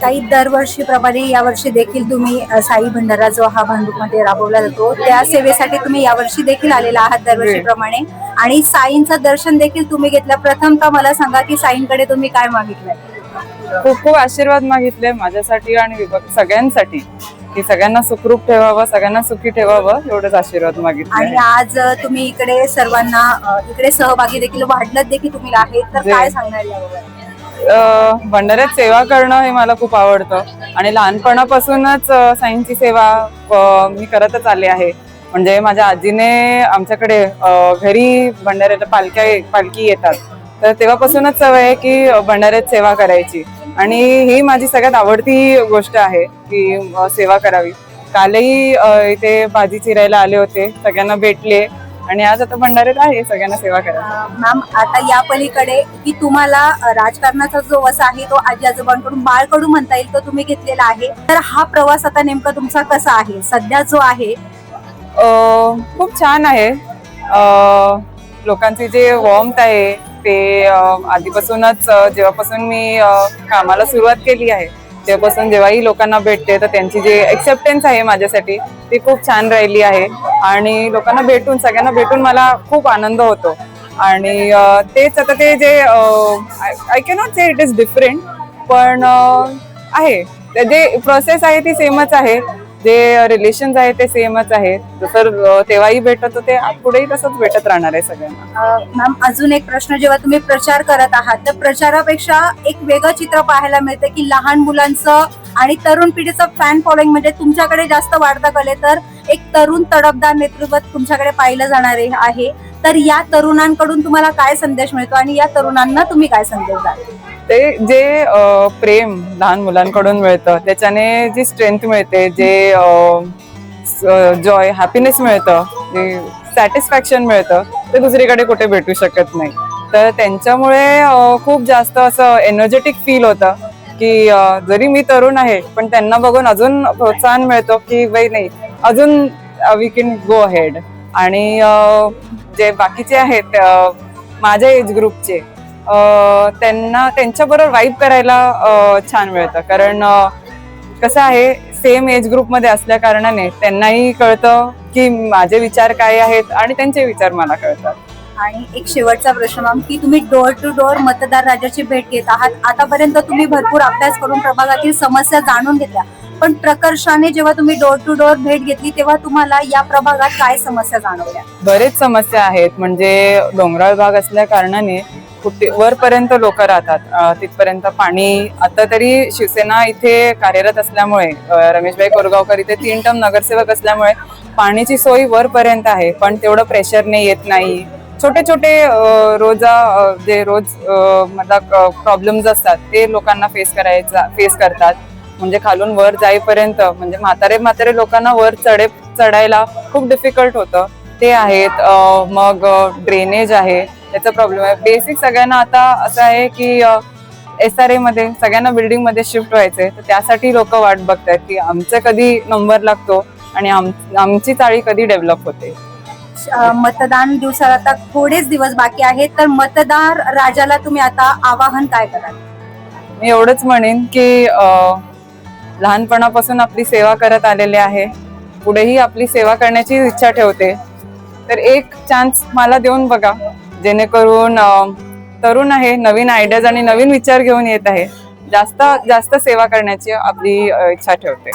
काही दरवर्षीप्रमाणे यावर्षी देखील तुम्ही साई भंडारा जो हा भांडूपमध्ये राबवला जातो त्या सेवेसाठी तुम्ही यावर्षी देखील आलेला आहात दरवर्षीप्रमाणे. आणि साईंचं दर्शन देखील तुम्ही घेतलं. प्रथमतः मला सांगा की साईंकडे तुम्ही काय मागितलंय? खूप खूप आशीर्वाद मागितले माझ्यासाठी आणि सगळ्यांसाठी. की सगळ्यांना सुखरूप ठेवावं सगळ्यांना सुखी ठेवावं एवढंच आशीर्वाद मागितले आणि आज तुम्ही इकडे सर्वांना इकडे सहभागी देखील वाढलत देखील तुम्ही आहेत तर काय सांगणार भंडाऱ्यात सेवा करणं हे मला खूप आवडतं. आणि लहानपणापासूनच साईंची सेवा मी करतच आले आहे. म्हणजे माझ्या आजीने आमच्याकडे घरी भंडाऱ्याला पालख्या पालखी येतात. तर तेव्हापासूनच सवय आहे की भंडाऱ्यात सेवा करायची. आणि ही माझी सगळ्यात आवडती गोष्ट आहे की सेवा करावी. कालही इथे भाजी चिरायला आले होते. सगळ्यांना भेटले. आणि आज आता भंडाऱ्यात आहे सगळ्यांना सेवा करायला मॅम आता या पलीकडे की तुम्हाला राजकारणाचा जो वसा आहे तो आजी आजोबांकडून बाळकडून म्हणता येईल तो तुम्ही घेतलेला आहे. तर हा प्रवास आता नेमका तुमचा कसा आहे? सध्या जो आहे अं, खूप छान आहे. अं, लोकांची जे वॉर्मथ आहे ते अं, आधीपासूनच अं, जेव्हापासून मी अं, कामाला सुरुवात केली आहे तेव्हापासून जेव्हाही लोकांना भेटते तर त्यांची जी एक्सेप्टन्स आहे माझ्यासाठी ती खूप छान राहिली आहे. आणि लोकांना भेटून सगळ्यांना भेटून मला खूप आनंद होतो. आणि तेच आता ते जे I cannot say it is different पण आहे. जे प्रोसेस आहे ती सेमच आहे. जे रिलेशन आहे ते सेमच आहे जसं तेव्हाही भेटत होते पुढेही तसंच भेटत राहणार आहे सगळ्यांना. मॅम अजून एक प्रश्न जेव्हा तुम्ही प्रचार करत आहात तर प्रचारापेक्षा एक वेगळं चित्र पाहायला मिळतं की लहान मुलांचं आणि तरुण पिढीचं फॅन फॉलोईंग म्हणजे तुमच्याकडे जास्त वाढता कले तर एक तरुण तडपदार नेतृत्व तुमच्याकडे पाहिलं जाणार आहे. तर या तरुणांकडून तुम्हाला काय संदेश मिळतो आणि या तरुणांना तुम्ही काय संदेश द्याल? ते जे प्रेम लहान मुलांकडून मिळतं त्याच्याने जी स्ट्रेंथ मिळते जे जॉय हॅपीनेस मिळतं जे सॅटिस्फॅक्शन मिळतं ते दुसरीकडे कुठे भेटू शकत नाही. तर त्यांच्यामुळे खूप जास्त असं एनर्जेटिक फील होतं की जरी मी तरुण आहे पण त्यांना बघून अजून प्रोत्साहन मिळतो की बाई नाही अजून वी कॅन गो अहेड आणि जे बाकीचे आहेत माझ्या एज ग्रुपचे त्यांना त्यांच्याबरोबर वाईब करायला छान मिळतं. कारण कसं आहे सेम एज ग्रुपमध्ये असल्या कारणाने त्यांनाही कळतं की माझे विचार काय आहेत आणि त्यांचे विचार मला कळतात. आणि एक शेवटचा प्रश्न मॅम की तुम्ही डोअर टू डोअर मतदार राजाची भेट घेत आहात. आतापर्यंत तुम्ही भरपूर अभ्यास करून प्रभागातील समस्या जाणून घेतल्या. पण प्रकर्षाने जेव्हा तुम्ही डोअर टू डोअर भेट घेतली तेव्हा तुम्हाला या प्रभागात काय समस्या जाणवल्या? बरेच समस्या आहेत. म्हणजे डोंगराळ भाग असल्या कारणाने कुठे वरपर्यंत लोक राहतात. तिथपर्यंत पाणी आता तरी शिवसेना इथे कार्यरत असल्यामुळे रमेशभाई कोरगावकर इथे तीन टर्म नगरसेवक असल्यामुळे पाण्याची सोय वरपर्यंत आहे. पण तेवढं प्रेशरने येत नाही. छोटे छोटे रोजा जे रोज मतलब प्रॉब्लेम्स असतात ते लोकांना फेस करायचा फेस करतात. म्हणजे खालून वर जाईपर्यंत म्हणजे म्हातारे म्हातारे लोकांना वर चढे चढायला खूप डिफिकल्ट होतं. ते आहेत मग ड्रेनेज आहे त्याचा प्रॉब्लेम आहे. बेसिक सगळ्यांना आता असं आहे की एस आर ए मध्ये सगळ्यांना बिल्डिंगमध्ये शिफ्ट व्हायचंय. तर त्यासाठी लोक वाट बघतायत की आमचा कधी नंबर लागतो आणि आम- आमची चाळी कधी डेव्हलप होते. मतदान दिवसाला आता थोडेच दिवस बाकी आहेत. तर मतदार राजाला तुम्ही आता आवाहन काय कराल? मी एवढंच म्हणेन की लहानपणापासून आपली सेवा करत आलेले आहे. पुढेही आपली सेवा करण्याची इच्छा ठेवते. तर एक चान्स मला देऊन बघा जेणेकरून तरुण आहे नवीन आयडियाज आणि नवीन विचार घेऊन येत आहे. जास्त जास्त सेवा करण्याची आपली इच्छा ठेवते.